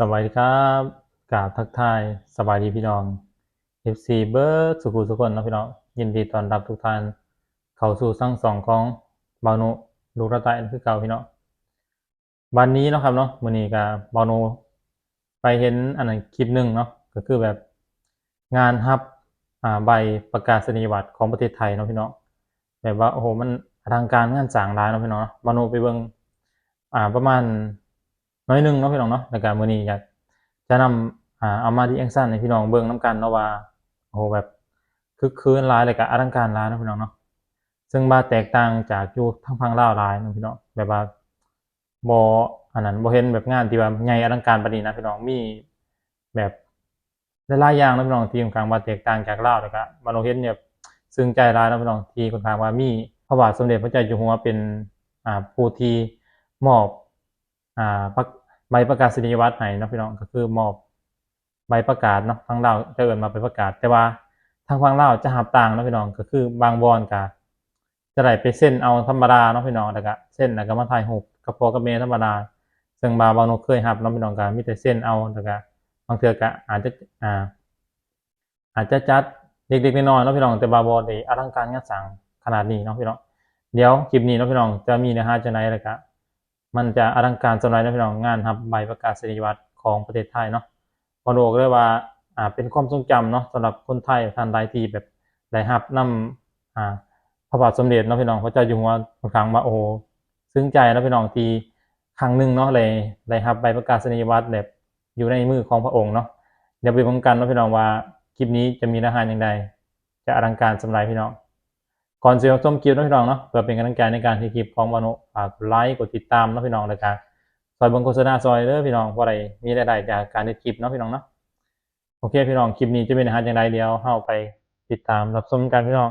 สวัสดีครับกราบทักทายสบายดีพี่น้อง FC เบิร์ดสุขุสุคนนะพี่น้องยินดีต้อนรับทุกท่าน เข้าสู่สั่งสองของบานุลูระตายคือเก่าพี่น้องวันนี้เนาะครับเนาะมือนี้ก็บานุไปเห็นอันนั้นคลิปหนึ่งเนาะก็คือแบบงานรับอ่าใบประกาศนียบัตรของประเทศไทยเนาะพี่น้องแบบว่าโอ้โหมันอลังการงานสางหลายเนาะพี่น้องเนาะบานุไปเบิ่งอ่าประมาณ น้อยหนึงเนาะพี่น้องเนาะในการมื้อนี้อยากจะนำอ่าเอามาที่แองซันให้พี่น้องเบิ่งนํกันเนาะว่าโอ้โหแบบคึกคืนหลายเลยก็อลังการหลายเนาะพี่น้องเนาะซึ่งบ่าแตกต่างจากอยู่ทางฝั่งลาวหลายนะพี่น้องแบบว่าบ่อันนั้นบ่เห็นแบบงานที่ว่าใหญ่อลังการปานนี้นะพี่น้องมีแบบหลายๆอย่างนะพี่น้องที่ค่อนข้างว่าแตกต่างจากลาวแล้วก็บ่เราเห็นเนี่ยซึ้งใจหลายนะพี่น้องที่ค่อนข้างว่ามีพระบาทสมเด็จพระเจ้าอยู่หัวเป็นอ่าผู้ที่มอบ อ่าใบประกาศนียบัตรให้เนาะพี่น้องก็คือมอบใบประกาศเนาะทางลาจะเอินมาใบประกาศ แต่ว่าทางฝั่งลาจะหับต่างเนาะพี่น้องก็คือบางบอนก็จะได้ไปเซ็นเอาธรรมดาเนาะพี่น้องแล้วก็เซ็นแล้วก็มาถ่ายรูปกับพ่อกับแม่ธรรมดาซึ่งบาบางนกเคยรับเนาะพี่น้องก็มีแต่เซ็นเอาแล้วก็บางเทื่อก็อาจจะอ่า อาจจะจัดเล็กๆน้อยๆเนาะพี่น้องแต่บาบอได้อลังการงานสร้างขนาดนี้เนาะพี่น้องเดี๋ยวคลิปนี้เนาะพี่น้องจะมีเนื้อหาจังไดแล้วก็ มันจะอลังการสำหรับพี่น้องงานครับใบประกาศนียบัตรของประเทศไทยเนาะพอโดก็เลยว่าอ่าเป็นความทรงจำเนาะสำหรับคนไทยท่านใดที่แบบได้รับนำอ่าพระบาทสมเด็จเนาะพี่น้องพระเจ้าอยู่หัวค่อนข้งว่าโอ้ซึ้งใจนะพี่น้องที่ครั้งหนึ่งเนาะเลยได้รับใบประกาศนียบัตรแบบอยู่ในมือของพระองค์เนาะเดี๋ยวไปพบกันนะพี่น้องว่าคลิปนี้จะมีเนื้อหาอย่างไรจะอลังการสำหรับพี่น้อง ก่อนจะรับชมคลิปนะพี่น้องเนาะเพื่อเป็นกำลังใจในการที่คลิปของวานุฝากกดไลค์กดติดตามนะพี่น้องรายการซอยบังโฆษณาซอยเด้อพี่น้องเพราะอะไรมีรายได้จากการในคลิปเนาะพี่น้องเนาะโอเคพี่น้องคลิปนี้จะเป็นอาหารอย่างไรเดียวเข้าไปติดตามรับชมกันพี่น้อง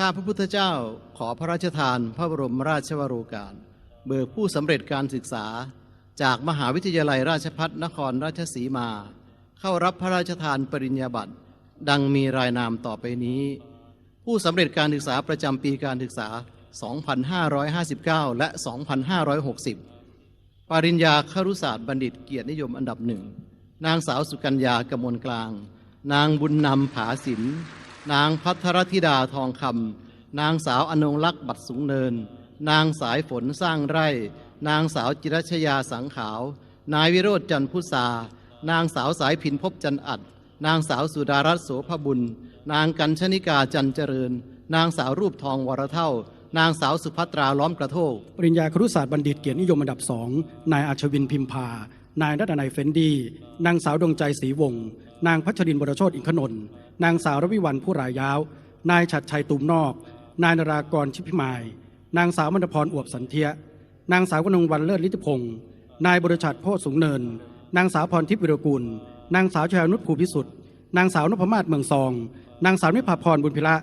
ข้าพระพุทธเจ้าขอพระราชทานพระบรมราชวโรกาส เบิกผู้สำเร็จการศึกษา จากมหาวิทยาลัยราชพัฒนครราชสีมา เข้ารับพระราชทานปริญญาบัตร ดังมีรายนามต่อไปนี้ ผู้สำเร็จการศึกษาประจำปีการศึกษา 2559 และ 2560 ปริญญาครุศาสตร์บัณฑิตเกียรตินิยมอันดับหนึ่ง นางสาวสุกัญญากมลกลาง นางบุญนำผาสิน นางพัทรธิดาทองคำนางสาวอนงลักษ์บัตรสูงเนิน นางสายฝนสร้างไร่ นางสาวจิรชยาสังขาว นายวิโรธจันพุษานางสาวสายพินพบจันอัด นางสาวสุดารัตน์โสภบุญ นางกัญชนิกาจันเจริญ นางสาวรูปทองวรเท่า นางสาวสุภัตราล้อมกระโทก ปริญญาครุศาสตร์บัณฑิตเกียรตินิยมอันดับสองนายอาชวินพิมพา นายนัทนายเฟนดี นางสาวดวงใจศรีวงศ์ นางพัชรินบรโชตอินทนน์นางสาวรวิวันผู้รายยาว นายฉัดชัยตุมนอก นายนรากรชิพิมาย นางสาวมณพรอวบสันเทีย นางสาวกนงวันเลิศลิทธิพงศ์นายบริชัดโพธิ์สูงเนิน นางสาวพรทิพย์วิรกุล นางสาวชยานุชภูพิสุทธิ์ นางสาวนพมาศเมืองซอง นางสาวนิพาพรบุญพิระ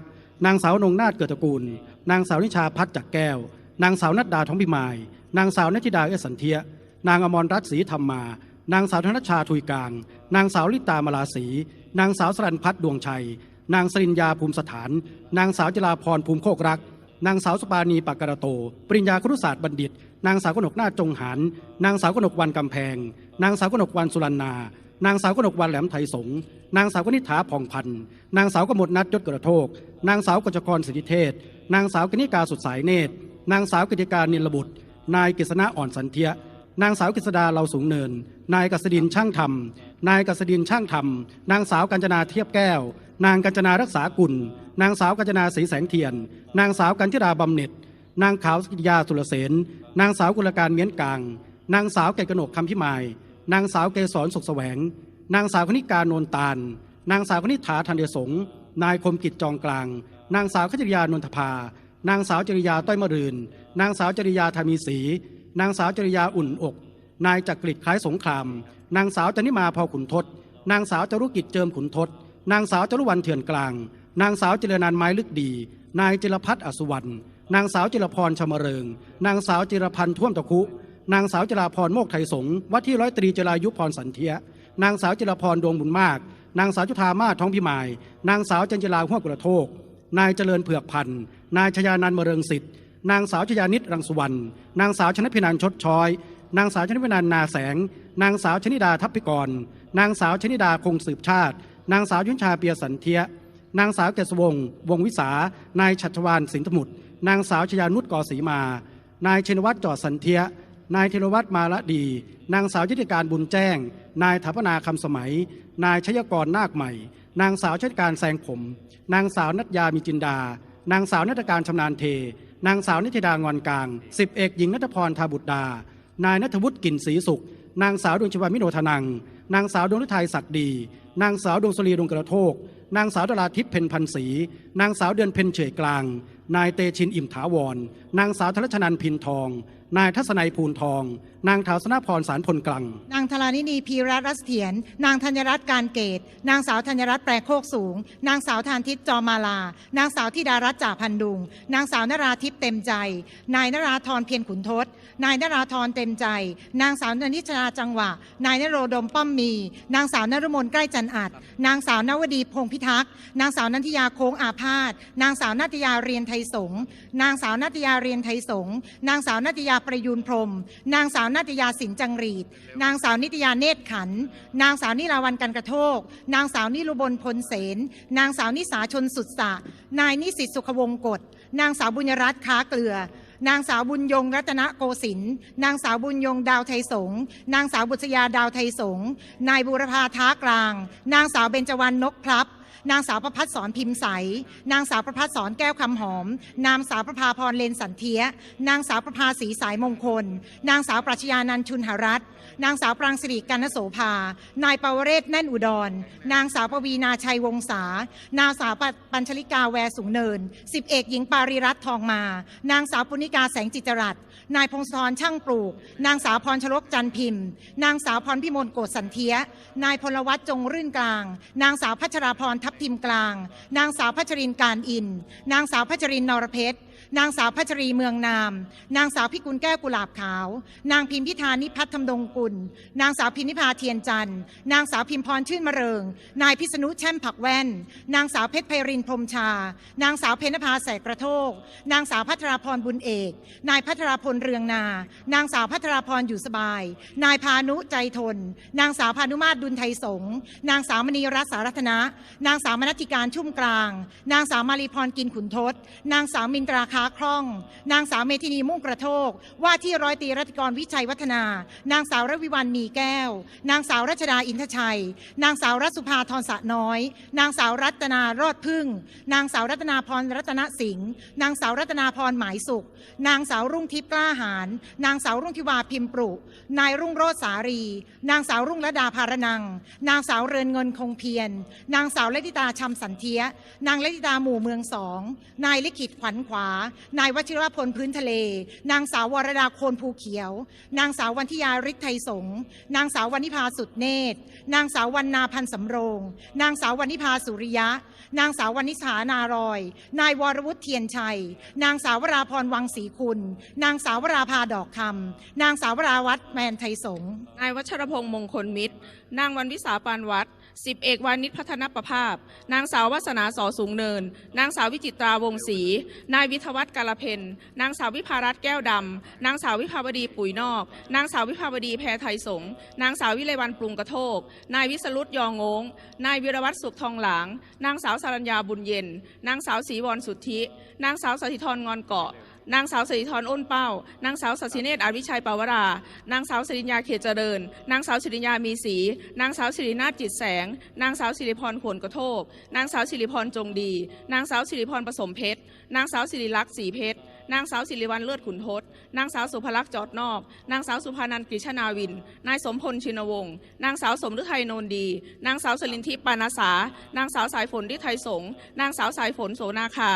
นางสาวนงนาถเกิดตระกูล นางสาวนิชาพัฒน์จักรแก้ว นางสาวนัดดาท้องพิมาย นางสาวนัทธิดาเอสันเทีย นางอมรรัตน์ศรีธรรมมา นางสาวธนชาทุยกลาง นางสาวลิตามลาศีนางสาวสรันพัฒน์ดวงชัย นางสริญญาภูมิสถาน นางสาวจราพรภูมิโคกรัก นางสาวสปานีปากกระโต ปริญญาครุศาสตร์บัณฑิต นางสาวกนกนาจงหารนางสาวกนกวันกำแพง นางสาวกนกวันสุรันนา นางสาวกนกวันแหลมไทยสงนางสาวกนิษฐาผ่องพันธ์นางสาวกมลนัทยศกระโทก นางสาวกจกรสิทธิเทศ นางสาวกนิกาสุดสายเนตร นางสาวกิติการนิลบุตร นายกฤษณะอ่อนสันเทีย นางสาวกฤษดาเราสูงเนิน นายกษดินช่างธรรม นายกษดินช่างธรรม นางสาวกัญจนาเทียบแก้ว นางกัญจนารักษากุล นางสาวกัญจนาศรีแสงเทียน นางสาวกัญจราบำเหน็จ นางขาวกิตยาสุรเสน นางสาวกุลการเมียนกลาง นางสาวเกตกนกคำพิมาย นางสาวเกษรสุขแสวง นางสาวคณิกาโนนตาล นางสาวคณิฐาธัญสง นายคมกิจจองกลาง นางสาวขจริยานนทภา นางสาวจริยาต้อยมะรืน นางสาวจริยาธามีศรี นางสาวจริยาอุ่นอก นายจักริดคล้ายสงคราม นางสาวจนิมาพอขุนทศ นางสาวจรุกิจเจิมขุนทศ นางสาวจรุวันเถื่อนกลาง นางสาวเจรินันไม้ลึกดี นายจิรพัฒน์อสุวรรณ นางสาวจิรพรชมเริง นางสาวจิรพันธ์ท่วมตะคุ นางสาวจราพรโมกไทยสงวัดที่ร้อยตรีจรายุพรสันเทีย นางสาวจิรพรดวงบุญมาก นางสาวจุธามาศท้องพิมาย นางสาวจันจลาหัวกระโทก นายเจริญเผือกพันธ์ นายชยานันท์เริงสิทธิ์ นางสาวชยานิตรังสุวรรณ นางสาวชนพินันชดช้อย นางสาวชนพินันนาแสง นางสาวชนิดาทัพพิกร นางสาวชนิดาคงสืบชาติ นางสาวยุนชาเปียสันเทีย นางสาวเกษวงศ์วงวิสา นายชัชวานสินธมุตนางสาวชยานุชกอศรีมา นายชินวัตรจอดสันเทีย นายธีรวัตรมาละดี นางสาวยุติการบุญแจ้ง นายถาปนาคำสมัย นายชยกรนาคใหม่ นางสาวชติการแซงผม นางสาวนัตยามีจินดา นางสาวนัตการชำนาญเท นางสาวนิติดางอนกลางสิบเอกหญิงนัทพรทาบุตรดา นายนัทวุฒิกินศรีสุข นางสาวดวงชวามิโนทนัง นางสาวดวงฤทัยศักดี นางสาวดวงสรีดวงกระโทก นางสาวดาราทิพย์เพ็ญพันศรี นางสาวเดือนเพ็ญเฉยกลาง นายเตชินอิ่มถาวร นางสาวธนชนันพินทอง นายทัศนัยภูนทอง นางถาวสนาพรสารพลกลัง นางธรานินีพีรัตน์รัสเถียรนางธัญรัตน์การเกต นางสาวธัญรัตน์แปรโคกสูง นางสาวทานทิพย์จอมาลา นางสาวธิดารัตน์จ่าพันดุง นางสาวนราทิพย์เต็มใจ นายนราธรเพียรขุนทศ นายนราธรเต็มใจ นางสาวนนิชนาจังหวะ นายนโรดมป้อมมี นางสาวนรมนใกล้จันอัด นางสาวนวดีพงพิทักษ์ นางสาวนันทิยาโค้งอาพาธ นางสาวนัตยาเรียนไทยสง นางสาวนัตยาเรียนไทยสง นางสาวนัตยาประยูนพรม นางสาวนัตยาสินจังรีด นางสาวนิตยาเนตรขัน นางสาวนิลาวันกันกระโทก นางสาวนิรุบลพลเสน นางสาวนิสาชนสุดสะ นายนิสิตสุขวงศกฎ นางสาวบุญรัตน์ค้าเกลือ นางสาวบุญยงรัตนโกสินทร์ นางสาวบุญยงดาวไทยสงฆ์ นางสาวบุษยาดาวไทยสงฆ์ นายบูรพาท้ากลาง นางสาวเบญจวรรณนกพลับ นางสาวประพัฒสอนพิมพ์ใส นางสาวประพัฒสอนแก้วคำหอม นางสาวประภาพรเลนสันเทีย นางสาวประภาสีสายมงคล นางสาวปรัชญานันชุนหรัตน์ นางสาวปรางสิริกันนโสภานายปวเรศแน่นอุดร นางสาวปวีนาชัยวงศานางสาวปัญชลิกาแวสูงเนินสิบเอกหญิงปาริรัตทองมา นางสาวปุณิกาแสงจิตรัตน์นายพงศธรช่างปลูก นางสาวพรชลกจันพิมพ์ นางสาวพรพิมลโกศสันเทีย นายพลวัตจงรื่นกลาง นางสาวพัชราพรทับทิมกลาง นางสาวพัชรินการอิน นางสาวพัชรินนรเพชร นางสาวพัชรีเมืองนาม นางสาวพิกุลแก้วกุหลาบขาว นางพิมพิธานิพัฒน์ธำดงกุล นางสาวพิมนิพาเทียนจันทร์ นางสาวพิมพรชื่นมะเริง นายพิษณุแช่มผักแว่น นางสาวเพชรไพรินพรมชา นางสาวเพนภาแสกกระโทก นางสาวพัทราพรบุญเอก นายพัทราพลเรืองนา นางสาวพัทราพรอยู่สบาย นายพานุใจทน นางสาวพานุมาตรดุลไทยสง นางสาวมณีรัตสารัตนะ นางสาวมนัติการชุ่มกลาง นางสาวมารีพรกินขุนทศ นางสาวมินตราคาาคล่อง นางสาวเมธินีมุ่งกระโทก ว่าที่ร้อยตีรัตกรวิชัยวัฒนา นางสาวรวิวันมีแก้ว นางสาวรัชดาอินทชัย นางสาวรัสุภาทรสะน้อย นางสาวรัตนารอดพึ่ง นางสาวรัตนาพรรัตนสิงห์ นางสาวรัตนาพรหมายสุข นางสาวรุ่งทิพย์กล้าหาญนางสาวรุ่งทิวาพิมปรุ นายรุ่งโรจสารี นางสาวรุ่งระดาภารนัง นางสาวเรือนเงินคงเพียร นางสาวเลติตาชำสันเทีย นางเลติตาหมู่เมืองสอง นายลิขิตขวัญขวานายวชิรพลพื้นทะเล นางสาววรดาโคนภูเขียว นางสาววันทิยาฤทธิ์ไทยสงนางสาววันนิพาสุดเนตร นางสาววันนาพันธ์สำโรง นางสาววันนิพาสุริยะ นางสาววันนิษฐานารอย นายวรวุฒิเทียนชัย นางสาววราพรวังศรีคุณ นางสาววราภาดอกคำนางสาววราวัฒน์แมนไทยสงนายวัชรพงษ์มงคลมิตร นางวันวิสาปานวัด สิบเอกวานิชพัฒนประภาพ นางสาววัสนาสอสูงเนิน นางสาววิจิตราวงศรี นายวิทวัฒน์กาลเพนนางสาววิภารัตน์แก้วดำ นางสาววิภาวดีปุ๋ยนอก นางสาววิภาวดีแพรไทยสง นางสาววิไลวันปรุงกระโทก นายวิสรุตยองงง นายวิรวัตรสุขทองหลาง นางสาวสารัญญาบุญเย็น นางสาวศรีวรสุทธิ นางสาวสถิธรงอนเกาะ นางสาวสิริธรอ้นเป้า นางสาวสัชิเนตอาวิชัยปาวรา นางสาวสิริญญาเขตเจริญ นางสาวสิริญญามีสี นางสาวสิรินาจิตแสง นางสาวสิริพรขวนกระโทก นางสาวสิริพรจงดี นางสาวสิริพรผสมเพชร นางสาวสิริลักษณ์สีเพชร นางสาวสิริวัลเลือดขุนทศ นางสาวสุภลักษณ์จอดนอก นางสาวสุภานันกฤษนาวิน นายสมพลชินวงศ์นางสาวสมฤทัยโนนดี นางสาวสลินทิปานาสา นางสาวสายฝนทิไทยสง นางสาวสายฝนโสนาคา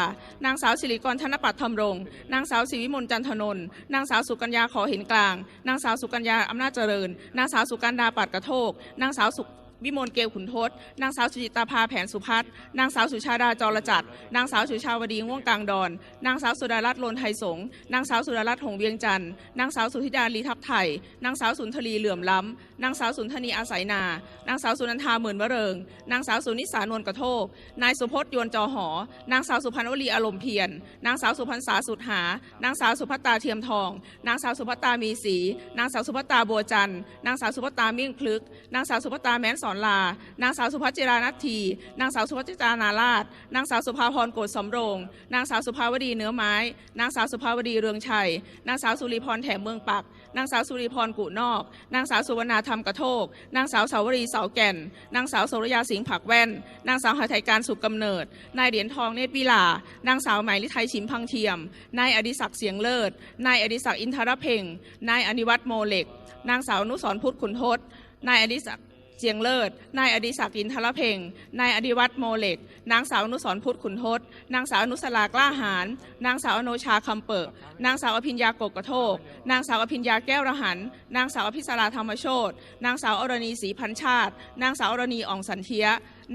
นางสาวสิริกรธนปัตยธรรมรงค์นางสาวศิวิมลจันทนน์นางสาวสุกัญญาขอเห็นกลาง นางสาวสุกัญญาอำนาจเจริญ นางสาวสุกันดาปัดกระโทก นางสาวสุ วิมลเกลขุนทศ นางสาวสุจิตาภาแผนสุพัฒน์นางสาวสุชาดาจรจัด นางสาวสุชาวดีง่วงกลางดอน นางสาวสุดารัตน์โลนไทยสง นางสาวสุดารัตน์หงเวียงจันทร์ นางสาวสุธิดาลีทับไทย นางสาวสุนทรีเหลื่อมล้ำ นางสาวสุนทนีอาศัยนา นางสาวสุนันทาหมื่นวเริง นางสาวสุนิสานวลกระโทก นายสุพจน์ยวนจอหอ นางสาวสุพันวลีอารมณ์เพียร นางสาวสุพรรษาสุดหา นางสาวสุภัตตาเทียมทอง นางสาวสุภัตตามีสี นางสาวสุภัตตาบัวจันทร์นางสาวสุภัตตามิ่งพลึก นางสาวสุภัตตาแม้นสอนลา นางสาวสุภัจจิรานัทที นางสาวสุภัจจิตานาราช นางสาวสุภาพรโกศสำโรง นางสาวสุภาวดีเนื้อไม้ นางสาวสุภาวดีเรืองชัย นางสาวสุริพรแถมเมืองปัก นางสาวสุริพรกุนอก นางสาวสุวรรณาธรรมกระโทก นางสาวสาวรีเสาแก่น นางสาวโสรยาสิงห์ผักแว่น นางสาวหาไทยการสุขกำเนิด นายเหรียญทองเนตรวิลา นางสาวหมลิไทยชิมพังเทียม นายอดิศักดิ์เสียงเลิศ นายอดิศักดิ์อินทรเพ่งนายอนิวัตรโมเล็ก นางสาวนุสรพุทธขุนทศ นายอดิศักดิ์ เจียงเลิศ นายอดิศักดิ์อินทรเพ่งนายอดิวัตรโมเล็ก นางสาวอนุสรพุทธขุนทศ นางสาวอนุสลากล้าหาร นางสาวอโนชาคำเปิก นางสาวอภิญญากกกระโทก นางสาวอภิญญาแก้วระหัน นางสาวอภิสราธรรมโชตนางสาวอรณีศรีพันชาติ นางสาวอรณีอ่องสันเทีย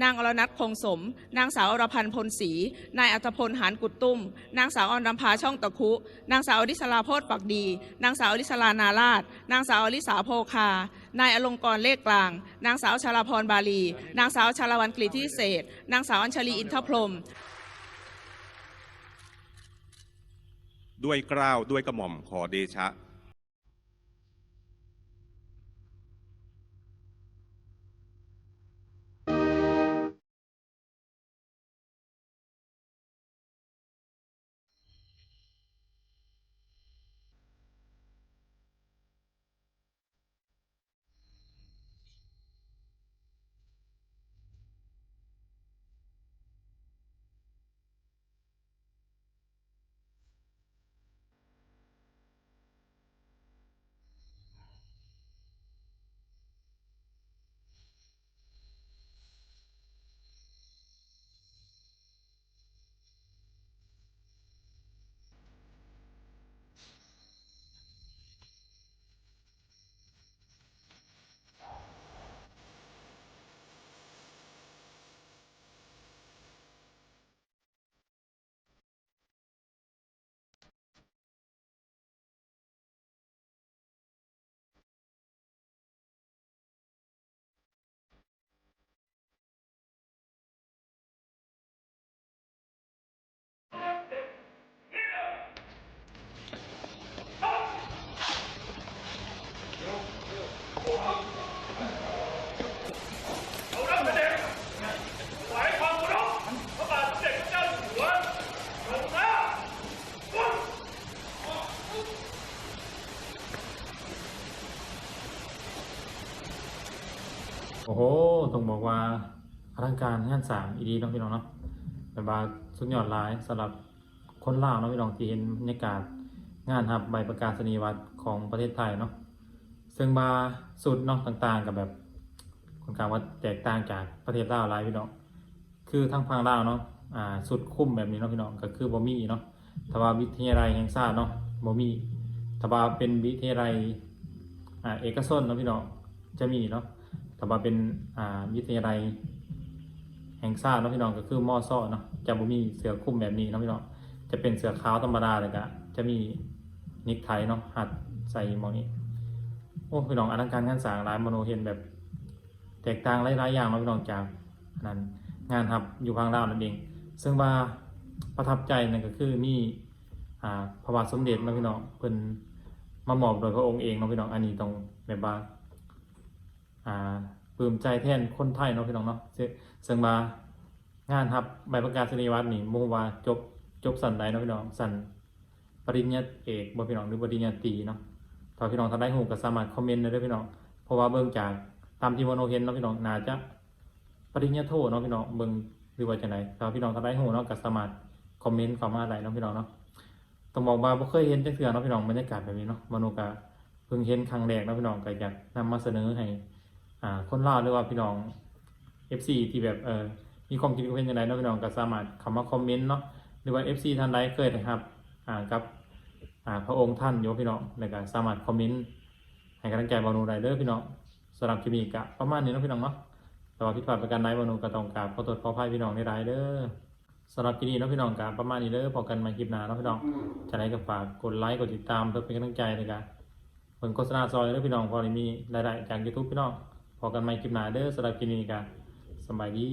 นางอรนัทคงสม นางสาวอรพันธ์พลศรี นายอัธพลหานกุดตุ้ม นางสาวอรนำพาช่องตะคุ นางสาวอริสลาโพธปักดี นางสาวอริสลานาราช นางสาวอริสาโพคา นายอลงกรเลขกลาง นางสาวชาลาพรบาลี นางสาวชาลวันกฤทธิเศษ นางสาวอัญชลีอินทพรม ด้วยเกล้าวด้วยกระหม่อมขอเดชะ โอ้โหต้องบอกว่าอลังการงานสร้างอีดีเนาะพี่น้องเนาะแบบว่าสุดยอดหลายสำหรับคนลาวเนาะพี่น้องที่เห็นบรรยากาศงานรับใบประกาศนียบัตรของประเทศไทยเนาะซึ่งบาสุดนาะต่างๆ กับแบบคนข้างว่าแตกต่างจากประเทศลาวหลายพี่น้องคือทางฝั่งลาวเนาะอ่าสุดคุ้มแบบนี้เนาะพี่น้องก็คือบ่มีเนาะถ้าว่าวิทยาลัยแห่งชาติเนาะบ่มีถ้าว่าเป็นวิทยาลัยอ่าเอกชนเนาะพี่น้องจะมีเนาะ แต่ว่าเป็นอ่าวิทยาลัยแห่งชาติเนาะพี่น้องก็คือมอซ่อเนาะจะบ่มีเสือคลุมแบบนี้เนาะพี่น้องจะเป็นเสือขาวธรรมดาเลยก็จะมีนิกไทเนาะหัดใส่มองนี้โอ้พี่น้องอลังการงานสร้างร้านมโนเห็นแบบแตกต่างหลายๆอย่างเนาะพี่น้องจากนั้นงานครับอยู่ข้างล่างนั่นเอง ซึ่งว่าประทับใจนั่นก็คือมีพระบาทสมเด็จเนาะพี่น้องเพิ่นมามอบโดยพระองค์เองเนาะพี่น้องอันนี้ต้องแบบว่า อ่าปลื้มใจแทนคนไทยเนาะพี่น้องเนาะซึ่งซึ่งมางานครับใบประกาศนียบัตรนี่มุ่งว่าจบจบสันใดเนาะพี่น้องสันปริญญาเอกบ่พี่น้องหรือปริญญาตรีเนาะถ้าพี่น้องท่านได้หูก็สามารถคอมเมนต์ได้เด้อพี่น้องเพราะว่าเบิ่งจากตามที่มโนเห็นเนาะพี่น้องน่าจะปริญญาโทเนาะพี่น้องเบิ่งหรือว่าจังไดถ้าพี่น้องท่านได้หูเนาะก็สามารถคอมเมนต์เข้ามาได้เนาะพี่น้องเนาะต้องบอกว่าบ่เคยเห็นจังเทื่อเนาะพี่น้องบรรยากาศแบบนี้เนาะมโนก็เพิ่งเห็นครั้งแรกเนาะพี่น้องก็อยากนำมาเสนอให้ อ่าคนลาวหรือว่าพี่น้อง FC ที่แบบเออมีความคิดเห็นยังไงเนาะพี่น้องก็สามารถเข้ามาคอมเมนต์เนาะหรือว่า FC ท่านใดเคยนะครับอ่ากับอ่าพระองค์ท่านโยพี่น้องในการสามารถคอมเมนต์ให้กำลังใจบอลนูไรเดอร์พี่น้องสำหรับคลิปนี้ก็ประมาณนี้เนาะพี่น้องเนาะแต่ว่าผิดพลาดประการใดบอนูก็ต้องกราบขอโทษขออภัยพี่น้องในไรเด้อสำหรับคลิปนี้เนาะพี่น้องก็ประมาณนี้เด้อพอกันมาคลิปหน้าเนาะพี่น้องจะได้ก็ฝากกดไลค์กดติดตามเพื่อเป็นกำลังใจในการผลโฆษณาซอยเด้อพี่น้องพอได้มีรายได้จาก YouTube พี่น้อง พอกันใหม่คลิปหน้าเด้อสำหรับคลิปนี้กันสบายดี